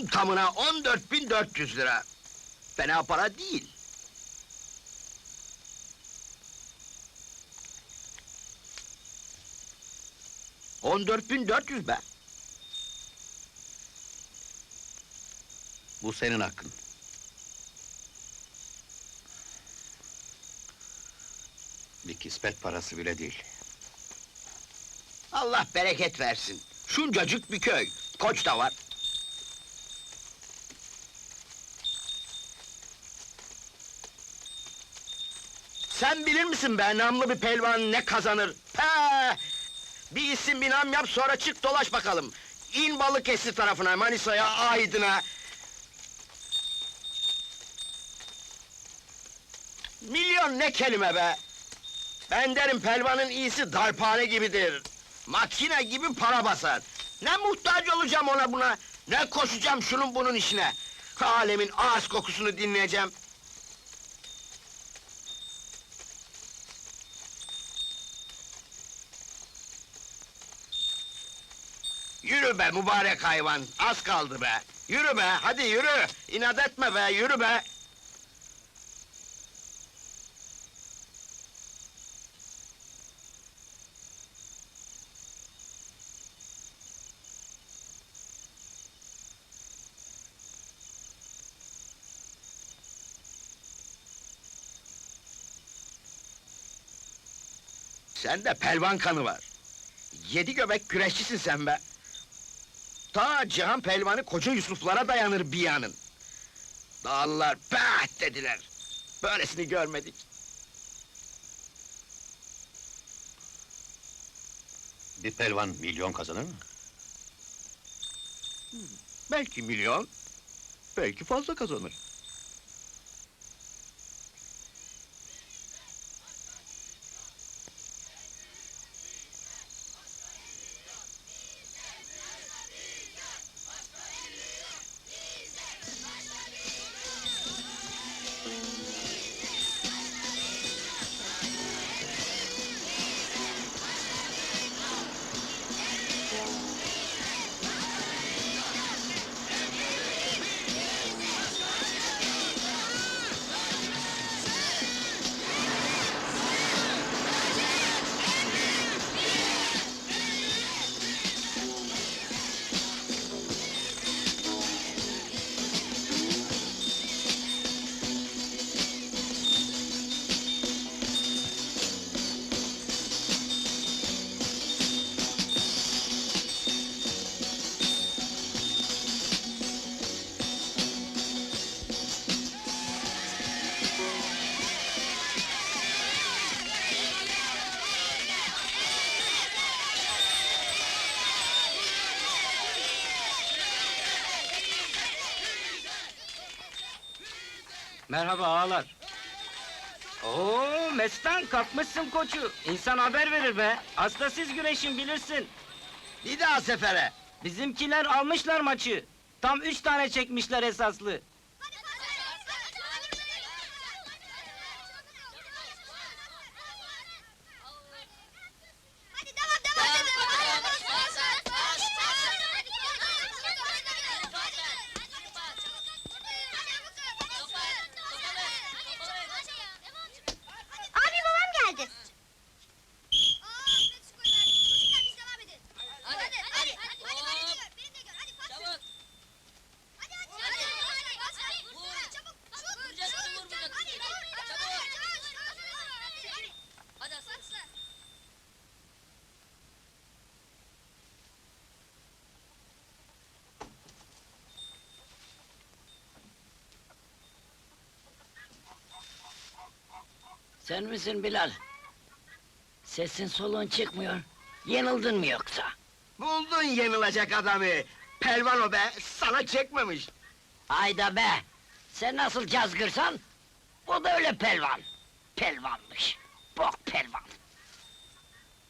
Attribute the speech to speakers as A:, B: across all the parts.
A: Tam tamına 14.400 lira. Fena para değil. On dört bin dört yüz be.
B: Bu senin hakkın. Bir kismet parası bile değil.
A: Allah bereket versin. Şuncacık bir köy. Koç da var. Sen bilir misin be namlı bir pelvan ne kazanır? Pe! Bir isim bir nam yap sonra çık dolaş bakalım. İn Balıkesir tarafına, Manisa'ya, Aydın'a. Milyon ne kelime be! Ben derim pelvanın iyisi darphane gibidir. Makine gibi para basar. Ne muhtaç olacağım ona buna, ne koşacağım şunun bunun işine. Alemin ağız kokusunu dinleyeceğim. Yürü be mübarek hayvan, az kaldı be. Yürü be, hadi yürü. İnat etme be, yürü be. Sende pelvan kanı var. Yedi göbek güreşçisin sen be. Ta Cihan pelvanı koca Yusuflara dayanır bir yanın. Dağlılar peh dediler. Böylesini görmedik.
B: Bir pelvan milyon kazanır mı?
A: Belki milyon, belki fazla kazanır.
C: Merhaba ağalar. Oo Mestan kalkmışsın koçu. İnsan haber verir be. Hasta siz güreşin bilirsin.
A: Bir daha sefere.
C: Bizimkiler almışlar maçı. Tam üç tane çekmişler esaslı.
D: Hadi devam devam devam. Abi babam geldi. Hadi hadi hadi hadi hadi beni de gör beni de gör hadi pas. Çabuk. Hadi hadi hadi hadi pas hadi. Çabuk şut
E: Vuracaksın,
D: şut
E: vuracaksın.
D: hadi hadi
E: Çabuk.
D: hadi hadi.
E: Hadi Hasan.
D: Pasla.
F: Sen misin Bilal? Sesin soluğun çıkmıyor. Yenildin mi yoksa?
A: Buldun yenilecek adamı. Pelvan o be, sana çekmemiş.
F: Hayda be! Sen nasıl cazgırsan, o da öyle pelvan. Pelvanmış. Bok.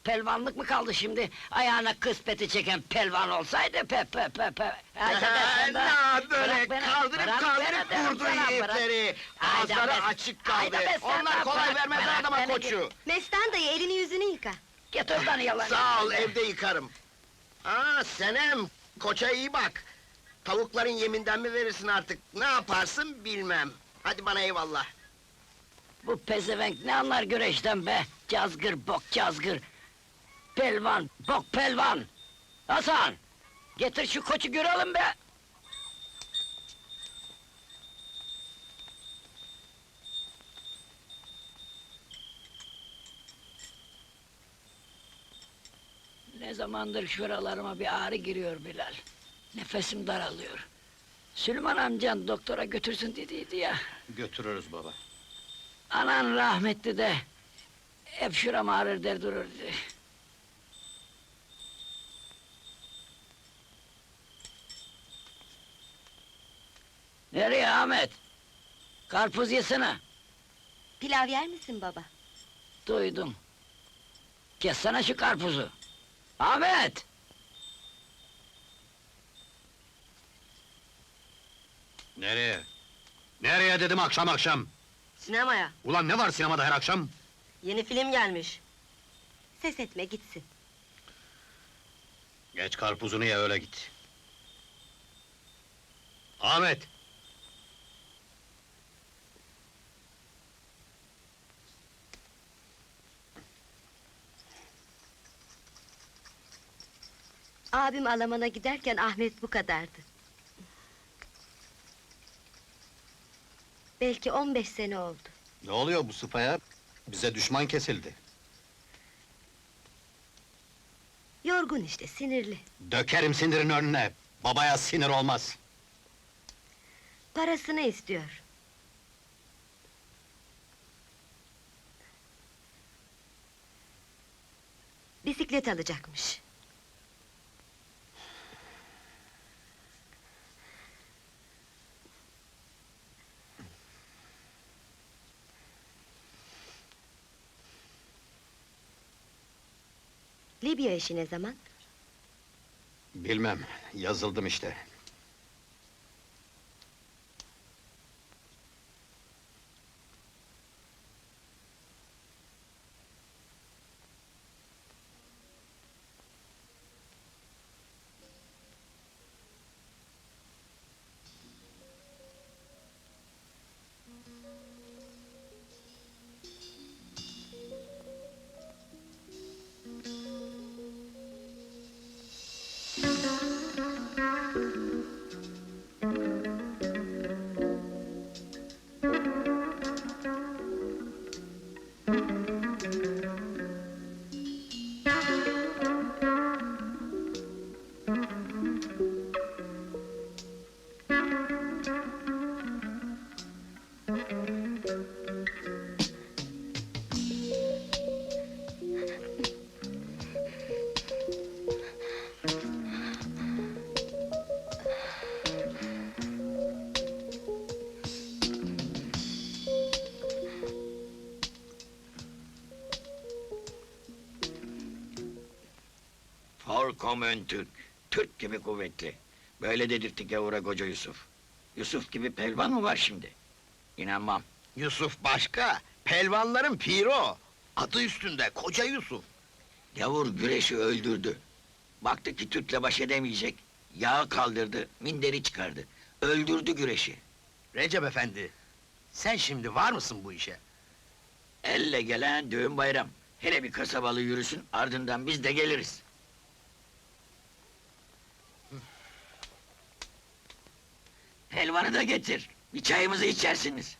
F: Pelvanlık mı kaldı şimdi? Ayağına kıspeti çeken pelvan olsaydı pe pe pe pe. Sen de.
A: Ne böyle
F: Bırak
A: kaldırıp
F: bırak
A: kaldırıp vurdu.
F: Hayda
A: Ağızları açık kaldı. Onlar kolay
F: bırak,
A: vermez
F: bırak
A: adama koçu.
D: Mestan dayı elini yüzünü yıka.
F: Git oradan yalan.
A: Sağ ol, evde yıkarım. Aa, Senem, koça iyi bak.
G: Tavukların yeminden mi verirsin artık? Ne yaparsın bilmem. Hadi bana eyvallah.
F: Bu pezevenk ne anlar güreşten be? Cazgır bok cazgır. Pelvan bok pelvan. Hasan! Getir şu koçu görelim be! Ne zamandır şuralarıma bir ağrı giriyor Bilal. Nefesim daralıyor. Süleyman amcan doktora götürsün dediydi ya.
B: Götürürüz baba.
F: Anan rahmetli de hep şuram ağrır der dururdu. Nereye Ahmet? Karpuz yesene.
D: Pilav yer misin baba?
F: Duydum. Kessene şu karpuzu. Ahmet!
B: Nereye? Nereye dedim akşam akşam?
E: Sinemaya.
B: Ulan ne var sinemada her akşam?
E: Yeni film gelmiş.
D: Ses etme gitsin.
B: Geç karpuzunu ye öyle git. Ahmet!
D: Abim Alaman'a giderken Ahmet bu kadardı. Belki 15 sene oldu.
B: Ne oluyor bu sıfaya? Bize düşman kesildi.
D: Yorgun işte, sinirli.
B: Dökerim sinirin önüne. Babaya sinir olmaz.
D: Parasını istiyor. Bisiklet alacakmış. Libya işi ne zaman?
B: Bilmem, yazıldım işte.
G: Forkomön Türk. Türk gibi kuvvetli. Böyle dedirtti gavura koca Yusuf. Yusuf gibi pelvan mı var şimdi? İnanmam. Yusuf başka, pelvanların piri o. Adı üstünde, koca Yusuf. Gavur güreşi öldürdü. Baktı ki Türk'le baş edemeyecek. Yağı kaldırdı, minderi çıkardı. Öldürdü güreşi.
A: Recep efendi, sen şimdi var mısın bu işe?
G: Elle gelen düğün bayram. Hele bir kasabalı yürüsün, ardından biz de geliriz. Helvanı da getir. Bir çayımızı içersiniz.